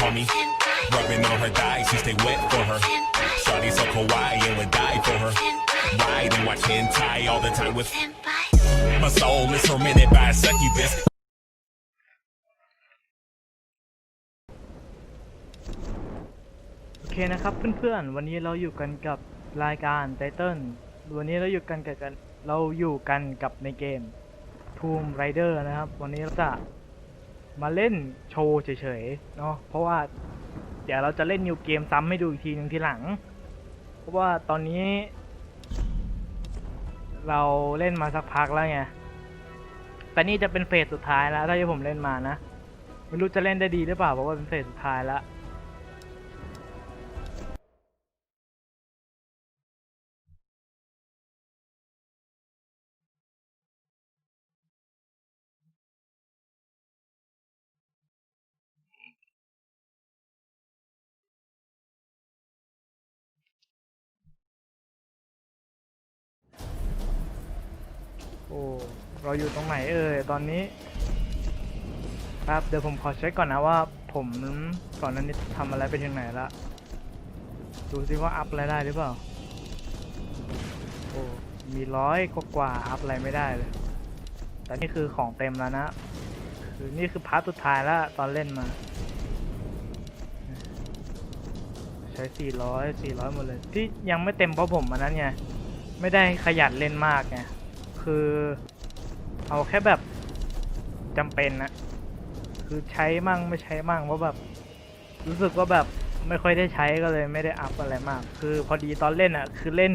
call me. Rubbing on her thighs, she stay wet for her. Shawty so kawaii and would die for her. Ride and watch hentai all the time with my soul is tormented by a succubus. โอเคนะครับเพื่อนๆ วันนี้เราอยู่กันกับรายการไตเติ้ลวันนี้เราอยู่กันกับเราอยู่กันกับในเกม Tomb Raider นะครับ วันนี้เราจะ มาเล่นโชว์เฉยๆเนาะเพราะว่าเดี๋ยวเราจะเล่นนิวเกมซ้ำให้ดูอีกทีหนึ่งทีหลัง เพราะว่าตอนนี้ เราเล่นมาสักพักแล้วไงแต่นี่จะเป็นเฟสสุดท้ายแล้วถ้าที่ผมเล่นมานะ ไม่รู้จะเล่นได้ดีหรือเปล่าเพราะว่าเป็นเฟสสุดท้ายแล้ว เราอยู่ตรงไหนเอ่ยตอนนี้ครับเดี๋ยวผมขอเช็คก่อนนะว่า ผมก่อนนั้นนี้ทำอะไรไปถึงไหนละดูซิว่าอัพอะไรได้หรือเปล่าโอ้มีร้อยกว่าอัพอะไรไม่ได้เลย แต่นี่คือของเต็มแล้วนะคือนี่คือพาร์ทสุดท้ายแล้วตอนเล่นมา ใช้400 400หมดเลย ที่ยังไม่เต็มเพราะผมอันนั้นไงไม่ได้ขยันเล่นมากไงคือ เอาแค่แบบจำเป็นนะคือใช้มั่งไม่ใช้มั่งเพราะแบบ รู้สึกว่าแบบไม่ค่อยได้ใช้ก็เลยไม่ได้อัพอะไรมาก คือพอดีตอนเล่นอะ คือเล่น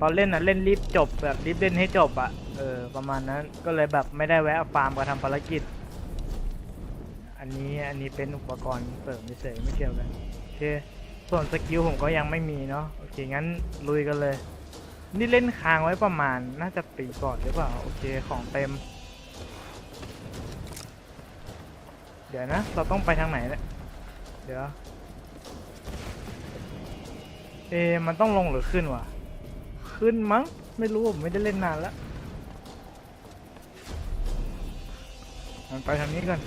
ตอนเล่นอะเล่นรีบจบแบบรีบเล่นให้จบอะเออประมาณนั้นก็เลยแบบไม่ได้แวะฟาร์มกับทำภารกิจ อันนี้อันนี้เป็นอุปกรณ์เสริมเฉยไม่เกี่ยวกันโอเคส่วนสกิลผมก็ยังไม่มีเนาะโอเคงั้นลุยกันเลย นี่เล่นค้างไว้ประมาณ น่าจะปีก่อนหรือเปล่า โอเคของเต็ม เดี๋ยวนะ เราต้องไปทางไหนเนี่ย เดี๋ยว เอ มันต้องลงหรือขึ้นวะ ขึ้นมั้ง ไม่รู้ผมไม่ได้เล่นนานแล้วมันไปทางนี้ก่อน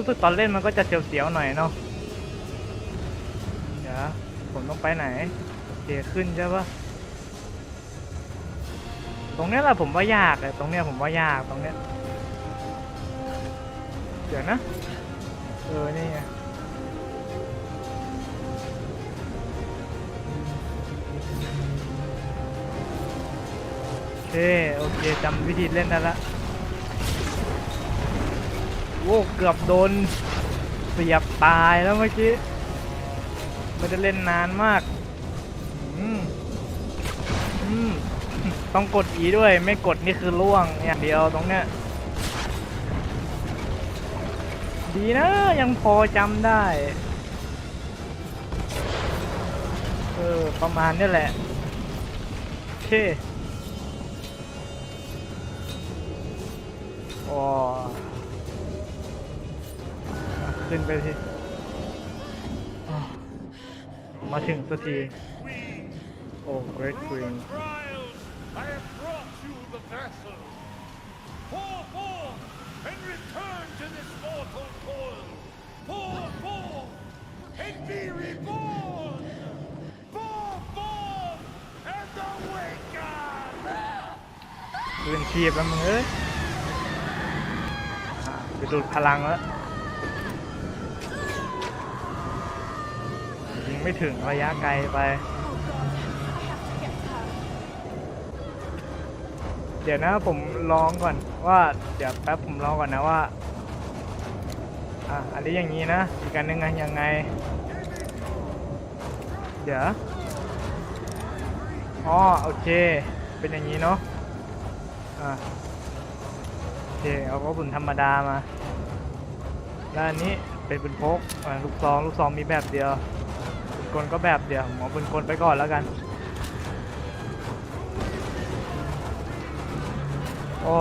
รู้สึกตอนเล่นมันก็จะเสียวๆหน่อยเนาะเดี๋ยวผมต้องไปไหนโอเคขึ้นใช่ปะตรงเนี้ยแหละผมว่ายากเลยตรงเนี้ยผมว่ายากตรงเนี้ยเดี๋ยวนะเออนี่ไงโอเคโอเคจำวิธีเล่นได้ละ โว้เกือบโดนเสียบตายแล้วเมื่อกี้ไม่ได้เล่นนานมาก อืมอืมต้องกดอีด้วย ไม่กดนี่คือล่วงอย่างเดียวตรงเนี้ย ดีนะ ยังพอจำได้ เออ ประมาณนี้แหละโอเคโอ้ ขึ้นไปสิอ้าวมาถึงสักที โอ้ Great Queen trials, I have brought you the vessel. Pour forth and return to this mortal coil. Pour forth and be reborn. Pour forth and awaken. ปืนชีพแล้วมึงเอ้ยอ่าไปดูดพลังแล้ว ไม่ถึงระยะไกลไป เดี๋ยวนะผมลองก่อนว่า เดี๋ยวแป๊บผมลองก่อนนะว่า อะอันนี้อย่างนี้นะอีกอันหนึงไงยังไง เดี๋ยวอ๋อโอเค เป็นอย่างนี้เนาะอะโอเคเอากระสุนธรรมดามาแล้วอันนี้เป็นปืนพกลูกซองลูกซองมีแบบเดียว กลก็แบบเดี๋ยวหมอาปืนกลไปก่อนแล้วกัน โอ้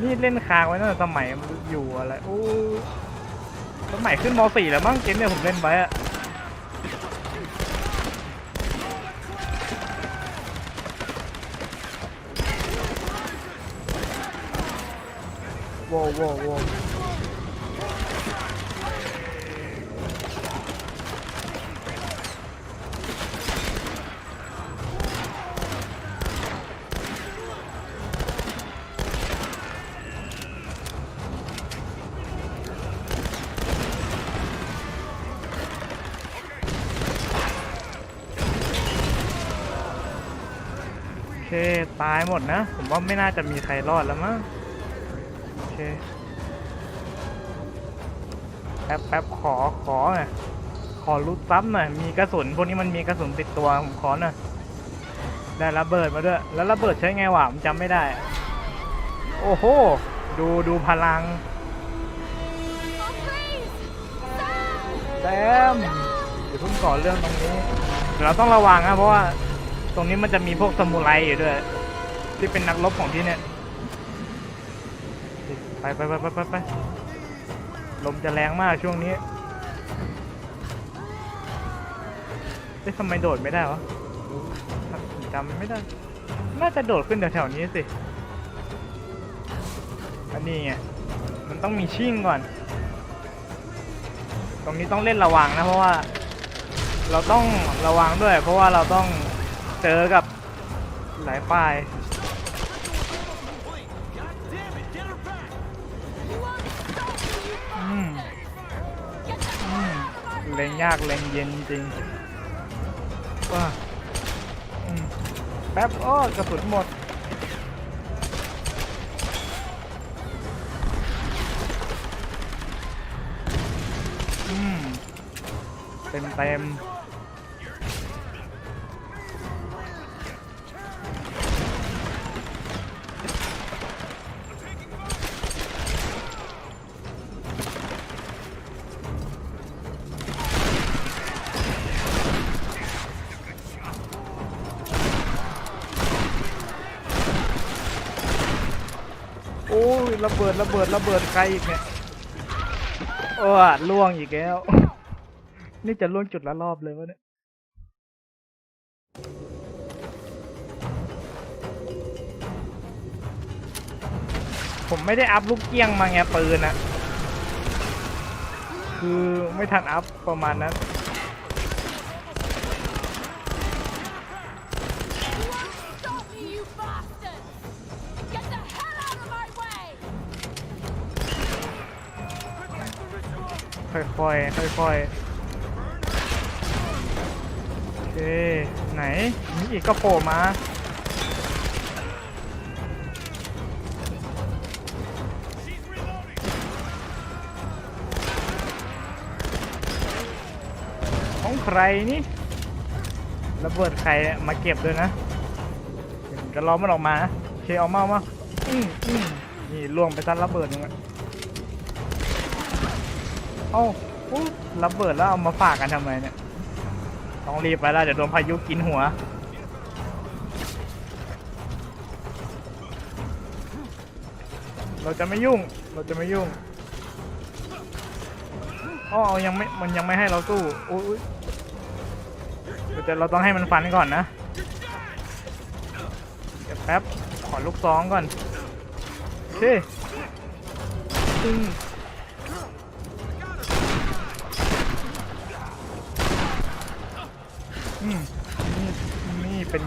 นี่เล่นค้างไว้ตั้งแต่สมัยอยู่อะไรโอ้สมัยขึ้นม .4 แล้วมั้งเกมเนี่ยผมเล่นไว้อะโว้โว้โว้ ตายหมดนะ ผมว่าไม่น่าจะมีใครรอดแล้วมั้งโอเคแป๊บแป๊บขอขอหน่อยขอรูดซ้ำหน่อยมีกระสุนพวกนี้มันมีกระสุนติดตัวผมขอหน่อยได้ระเบิดมาด้วย แล้วระเบิดใช้ไงวะผมจำไม่ได้ โอ้โห ดูดูพลังแต้มเดี๋ยวเพิ่งก่อเรื่องตรงนี้เดี๋ยวเราต้องระวังนะเพราะว่า ตรงนี้มันจะมีพวกสมุไรอยู่ด้วย ที่เป็นนักรบของที่เนี่ย ไปไปไปไปไปไปลมจะแรงมากช่วงนี้เอ๊ะทำไมโดดไม่ได้วะจำไม่ได้ น่าจะโดดขึ้นแถวๆนี้สิ อันนี้ไง มันต้องมีชิ่งก่อน ตรงนี้ต้องเล่นระวังนะเพราะว่า เราต้องระวังด้วย เพราะว่าเราต้อง เจอกับหลายฝ่าย อืมอืมเล็งยากเล็งเย็นจริงว้าอืมแป๊บอ้อกระสุนหมด อืมเต็มเต็ม ระเบิดระเบิดระเบิดใครอีกเนี่ยโอ้ยล่วงอีกแล้ว นี่จะล่วงจุดละรอบเลยวะเนี่ยผมไม่ได้อัพลูกเกี้ยงมาไงปืนอะคือไม่ทันอัพประมาณนั้น ค่อยๆค่อยๆโอเคไหนมีอีกก็โผล่มาของใครนี่ระเบิดใครมาเก็บด้วยนะเดี๋ยวผมจะล้อมันออกมาโอเคเอามาเอามาอืมอืมนี่ล่วงไปซัดระเบิดนึงอะ เอ้าอุ๊ยระเบิดแล้วเอามาฝากกันทำไมเนี่ยต้องรีบไปแล้วเดี๋ยวโดนพายุกินหัว เราจะไม่ยุ่ง เราจะไม่ยุ่งอ๋อยังไม่มันยังไม่ให้เราสู้อุ๊ยอุ๊ยเดี๋ยวจะเราต้องให้มันฟันก่อนนะเดี๋ยวแป๊บขอลูกซองก่อนโอเคอืม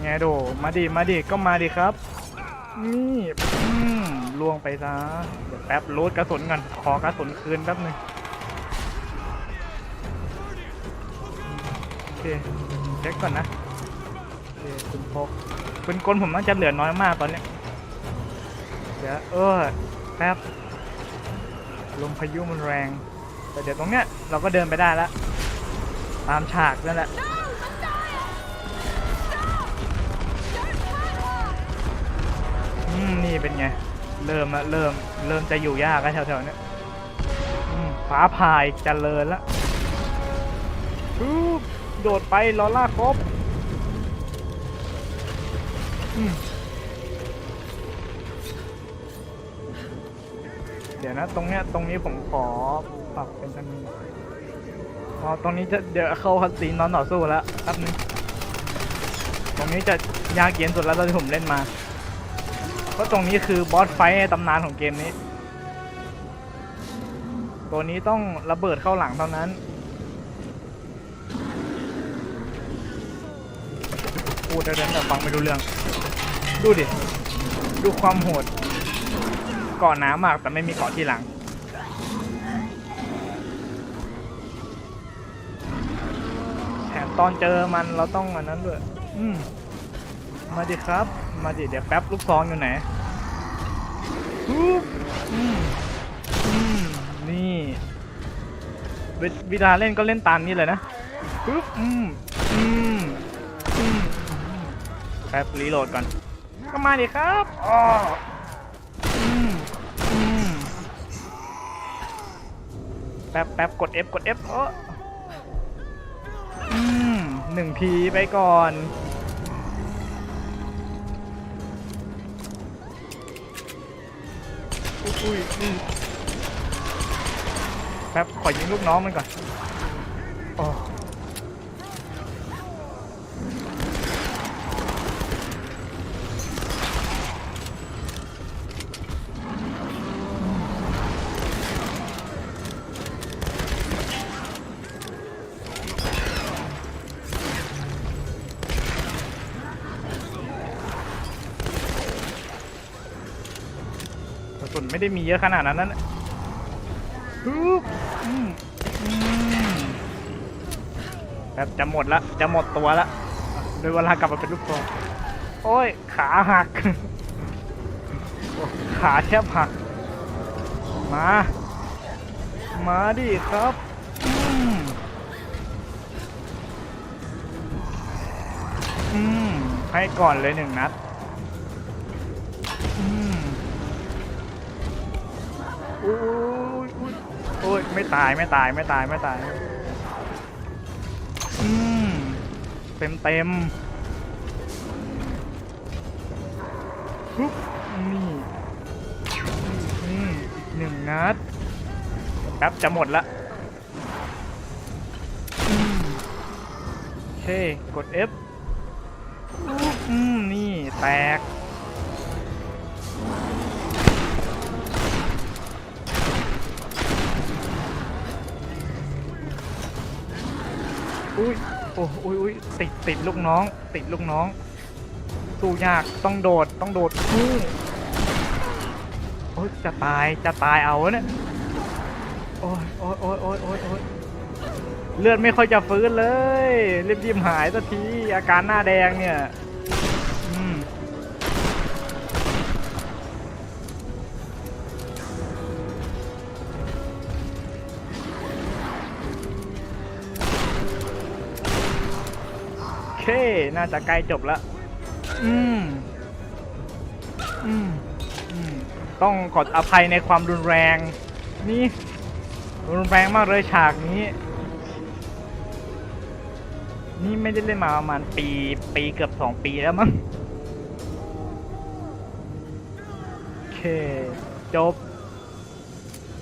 งโด มาดิ มาดิ ก็มาดิครับ นี่ล่วงไปซะ เดี๋ยวแป๊บรูดกระสุนก่อน ขอกระสุนคืนแป๊บหนึ่งโอเค เช็คก่อนนะโอเคคุณพกปืนกลผมน่าจะเหลือน้อยมากตอนนี้ เดี๋ยวเออแป๊บ ลมพายุมันแรง แต่เดี๋ยวตรงเนี้ยเราก็เดินไปได้แล้ว ตามฉากนั่นแหละ นี่เป็นไง เริ่มละเริ่ม เริ่มจะอยู่ยากแล้วแถวๆเนี้ยฟ้าพายเจริญละปุ๊บโดดไปลอล่าครบเดี๋ยวนะ ตรงเนี้ยตรงนี้ผมขอปรับเป็นอันนี้อ๋อตรงนี้จะเดี๋ยวเข้าคัดซีนนอนต่อสู้แล้วแป๊บนึงตรงนี้จะยากเย็นสุดแล้วตอนที่ผมเล่นมา เพราะตรงนี้คือบอสไฟท์ในตำนานของเกมนี้ ตัวนี้ต้องระเบิดเข้าหลังเท่านั้นพูดได้เลยแต่ฟังไม่รู้เรื่อง ดูดิ ดูความโหดเกาะหนามากแต่ไม่มีเกาะที่หลังแถมตอนเจอมันเราต้องอันนั้นด้วย อืม มาดิครับ มาดิเดี๋ยวแป๊บลูกซองอยู่ไหนปุ๊บอืมอืมนี่เวเวิดาเล่นก็เล่นตามนี้เลยนะปุ๊บอืมอืมอืมแป๊บรีโหลดก่อน ก็มาดิครับอ๋ออืมอืมแป๊บแป๊บกด F กด F เอออืมหนึ่งทีไปก่อน อุ้ยแป๊บขอยิงลูกน้องมันก่อนโอ้ ไม่ได้มีเยอะขนาดนั้นนะแบบจะหมดละจะหมดตัวละโดยเวลากลับมาเป็นลูกโป่งโอ้ย ขาหัก ขาแทบหัก มา มาดิครับอืมให้ก่อนเลยหนึ่งนัด อุ้ยอุ้ยโอ้ยไม่ตายไม่ตายไม่ตายไม่ตาย อืมเต็มเต็มปุ๊บนี่อืมอีกหนึ่งนัดแป๊บจะหมดละโอเค กด F อืมนี่ แตก อุ้ยโอ้อุ้ยอุ้ยติดติดลูกน้อง ติดลูกน้อง สู้ยากต้องโดดต้องโดดอู้โอ้ยจะตายจะตายเอาเนี่ยโอ้ยโอ้ยโอ้ยโอ้ยโอ้ยโอ้ยเลือดไม่ค่อยจะฟื้นเลยรีบยิ้มหายสักทีอาการหน้าแดงเนี่ย น่าจะใกล้จบแล้ว อืม อืม อืม ต้องขออภัยในความรุนแรง นี่ รุนแรงมากเลยฉากนี้ นี่ไม่ได้เล่นมาประมาณปี ปีเกือบสองปีแล้วมั้ง โอเค จบ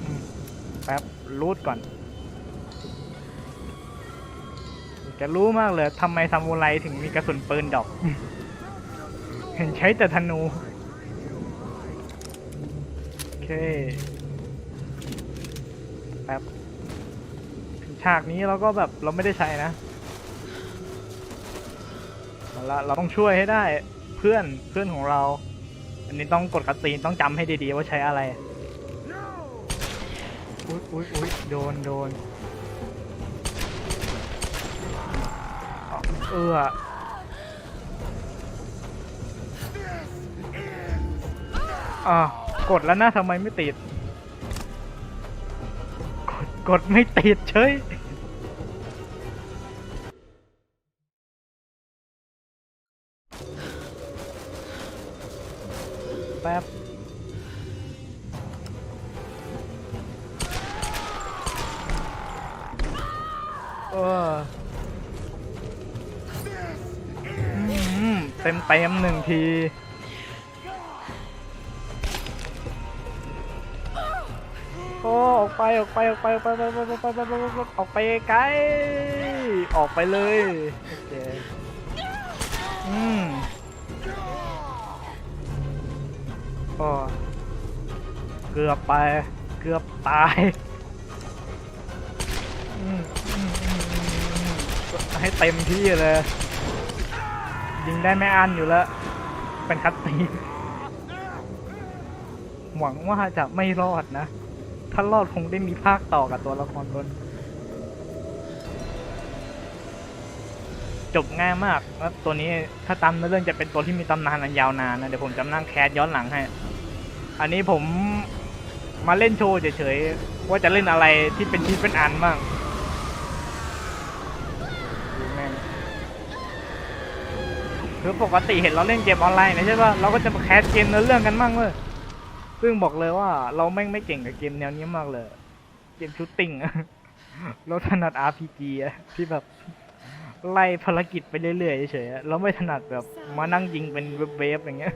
อืมแป๊บรูดก่อน จะรู้มากเลยทำไมซามูไรถึงมีกระสุนปืนดอก เห็นใช้แต่ธนู โอเคแป๊บฉากนี้เราก็แบบเราไม่ได้ใช้นะเอาละเราต้องช่วยให้ได้เพื่อนเพื่อนของเรา อันนี้ต้องกดคัตซีนต้องจำให้ดีๆว่าใช้อะไร อุ้ยอุ้ยอุ้ยโดนโดน อาเอออ่ากดแล้วนะทำไมไม่ติด กดกดไม่ติดเฉยแป๊บ ที โอ้ ออกไป ออกไป ออกไป ออกไป ออกไป ออกไป ออกไปออกไปไกลออกไปเลย โอเค อืมโอ้เกือบไป เกือบตายให้เต็มที่เลย ยิงได้ไม่อันอยู่แล้ว เป็นคัตตีหวังว่าจะไม่รอดนะ ถ้ารอดคงได้มีภาคต่อกับตัวละครตนจบง่ายมาก แล้วตัวนี้ถ้าตามเนื้อเรื่องจะเป็นตัวที่มีตำนานอันยาวนานนะ เดี๋ยวผมจะนั่งแคสย้อนหลังให้ อันนี้ผมมาเล่นโชว์เฉยๆ ว่าจะเล่นอะไรที่เป็นชิ้นเป็นอันบ้างดูแม่ง คือปกติเห็นเราเล่นเกมออนไลน์นะใช่ป่ะเราก็จะมาแคสเกมเนื้อเรื่องกันบ้างเลยซึ่งบอกเลยว่าเราแม่งไม่เก่งกับเกมแนวนี้มากเลย เกมชูตติ้งเราถนัด RPG อะที่แบบไล่ภารกิจไปเรื่อยๆเฉยๆเราไม่ถนัดแบบมานั่งยิงเป็นเวฟๆอย่างเงี้ย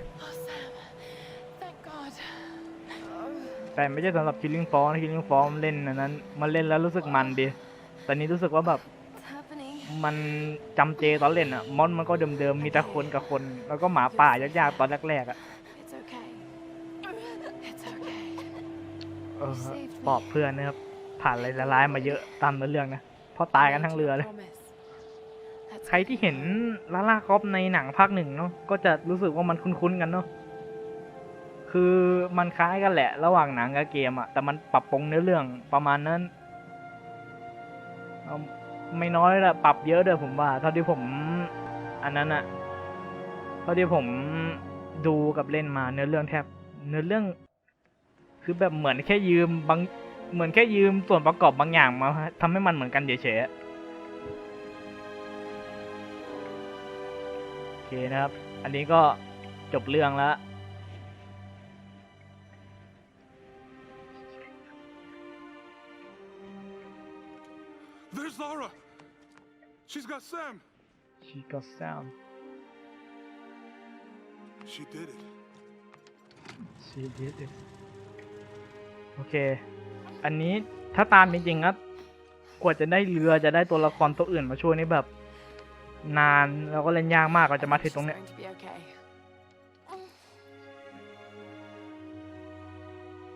แต่ไม่ใช่สำหรับ Killing Floor นะ Killing Floor มันเล่นอันนั้น มันเล่นแล้วรู้สึกมันดีแต่นี้รู้สึกว่าแบบ มันจำเจตอนเล่นอะมอนมันก็เดิมๆมีแต่คนกับคน แล้วก็หมาป่ายากๆตอนแรกๆอะ It's okay. It's okay. เออปลอบเพื่อนนะครับ ผ่านอะไรร้ายๆมาเยอะตามเนื้อเรื่องนะเพราะตายกันทั้งเรือเลย Promise. That's ใครที่เห็นลาล่าครอปในหนังภาคหนึ่งเนาะก็จะรู้สึกว่ามันคุ้นๆกันเนาะคือมันคล้ายกันแหละ ระหว่างหนังกับเกมอะแต่มันปรับปรุงเนื้อเรื่องประมาณนั้นเอา ไม่น้อยละปรับเยอะเลยผมว่า เท่าที่ผม อันนั้นอะเท่าที่ผมดูกับเล่นมาเนื้อเรื่องแทบ เนื้อเรื่อง คือแบบเหมือนแค่ยืมบางเหมือนแค่ยืมส่วนประกอบบางอย่างมาทำให้มันเหมือนกันเฉยๆอะโอเคนะครับ อันนี้ก็จบเรื่องแล้ว She's got Sam. She got sound She did it. She did it โอเค อันนี้ถ้าตามจริงๆครับกว่าจะได้เรือจะได้ตัวละครตัวอื่นมาช่วยนี่แบบ นานแล้วก็เล่นยากมากกว่าจะมาถึงตรงเนี้ย going to be okay.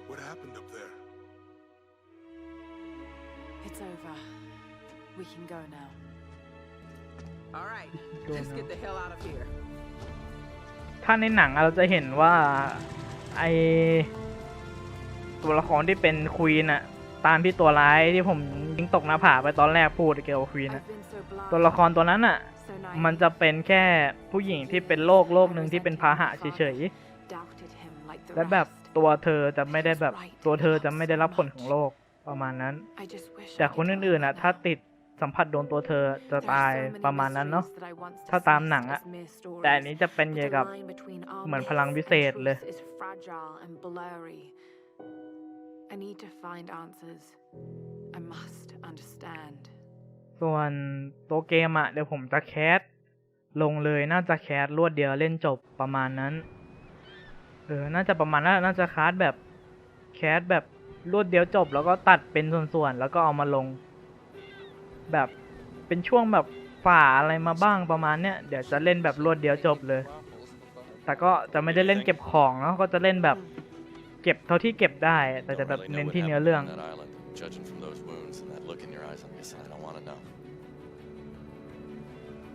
What happened up there? It's over. We can go now. ถ้าในหนังเราจะเห็นว่าไอตัวละครที่เป็นควีนอะตามที่ตัวร้ายที่ผมยิงตกหน้าผาไปตอนแรกพูดเกี่ยวกับควีนอะ I've been so blind. ตัวละครตัวนั้นอะ so naive. มันจะเป็นแค่ผู้หญิงที่เป็นโรคโรคหนึ่งที่เป็นพาหะเฉย Doubted him like the ๆและแบบ rest. ตัวเธอจะไม่ได้แบบตัวเธอจะไม่ได้รับผลของโรคประมาณนั้น I just wish แต่ I คน could อื่นๆ help อะ now. ถ้าติด สัมผัสโดนตัวเธอจะ There are ตาย so many ประมาณนั้นเนาะ mysteries that I once ถ้าตามหนัง dismissed อะ as mere stories. แต่อันนี้จะเป็น But เกี่ยว the กับ line between our เหมือน myths พลังวิเศษ and เลย truth is fragile and blurry. I need to find answers. I must understand. ส่วนตัวเกมอะเดี๋ยวผมจะแคสลงเลยน่าจะแคสรวดเดียวเล่นจบประมาณนั้นเออน่าจะประมาณนั้นน่าจะคาสแบบแคสแบบรวดเดียวจบ แล้วก็ตัดเป็นส่วนๆแล้วก็เอามาลง แบบเป็นช่วงแบบฝ่าอะไรมาบ้างประมาณเนี้ยเดี๋ยวจะเล่นแบบรวดเดียวจบเลย แต่ก็จะไม่ได้เล่นเก็บของเนาะก็จะเล่นแบบเก็บเท่าที่เก็บได้ แต่จะแบบเน้นที่เนื้อเรื่อง That island, judging from those wounds and that look in your eyes, I'm guessing I don't want to know.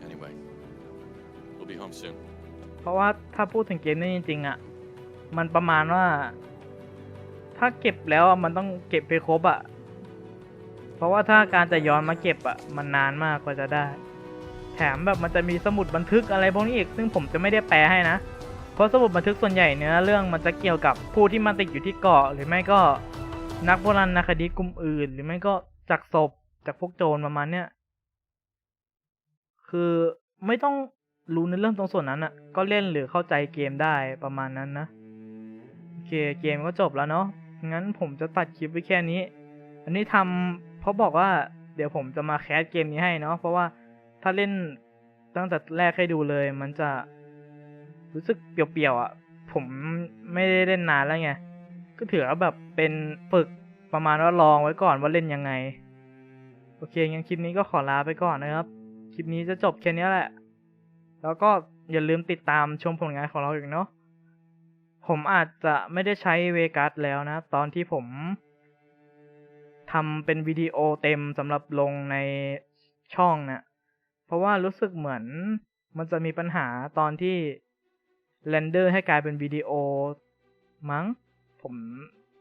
Anyway, we'll be home soon. เพราะว่าถ้าพูดถึงเกมนี้จริงๆอะ มันประมาณว่า ถ้าเก็บแล้วอะมันต้องเก็บไปครบอะ เพราะว่าถ้าการจะย้อนมาเก็บอะมันนานมากกว่าจะได้ แถมแบบมันจะมีสมุดบันทึกอะไรพวกนี้อีก ซึ่งผมจะไม่ได้แปลให้นะ เพราะสมุดบันทึกส่วนใหญ่เนื้อเรื่องมันจะเกี่ยวกับผู้ที่มันติดอยู่ที่เกาะ หรือไม่ก็นักโบราณคดีกลุ่มอื่น หรือไม่ก็จากศพจากพวกโจรประมาณเนี้ยคือไม่ต้องรู้ในเรื่องตรงส่วนนั้นอะ ก็เล่นหรือเข้าใจเกมได้ประมาณนั้นนะโอเคเกมก็จบแล้วเนาะงั้นผมจะตัดคลิปไว้แค่นี้ อันนี้ทำ เพราะบอกว่าเดี๋ยวผมจะมาแคสเกมนี้ให้เนาะเพราะว่าถ้าเล่นตั้งแต่แรกให้ดูเลย มันจะรู้สึกเปรียวๆอะ ผมไม่ได้เล่นนานแล้วไงก็ถือว่าแบบเป็นฝึกประมาณว่าลองไว้ก่อนว่าเล่นยังไง โอเคงั้นคลิปนี้ก็ขอลาไปก่อนนะครับ คลิปนี้จะจบแค่นี้แหละ แล้วก็อย่าลืมติดตามชมผลงานของเราอีกเนาะผมอาจจะไม่ได้ใช้เวกัสแล้วนะ ตอนที่ผม ทำเป็นวิดีโอเต็มสำหรับลงในช่องเนะี่ยเพราะว่ารู้สึกเหมือนมันจะมีปัญหาตอนที่เรนเดอร์ให้กลายเป็นวิดีโอมั้ง ผม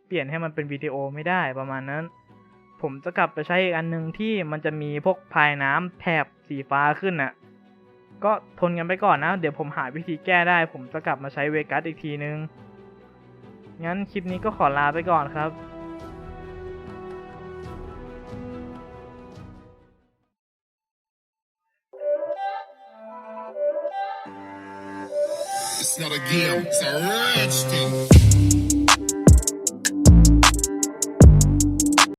เปลี่ยนให้มันเป็นวิดีโอไม่ได้ประมาณนั้น ผมจะกลับไปใช้อีกอันหนึ่งที่มันจะมีพวกพายน้ำแถบสีฟ้าขึ้นน่ะก็ทนกันไปก่อนนะ เดี๋ยวผมหาวิธีแก้ได้ ผมจะกลับมาใช้เวกัสอีกทีนึง งั้นคลิปนี้ก็ขอลาไปก่อนครับ not a game, it's a rich thing.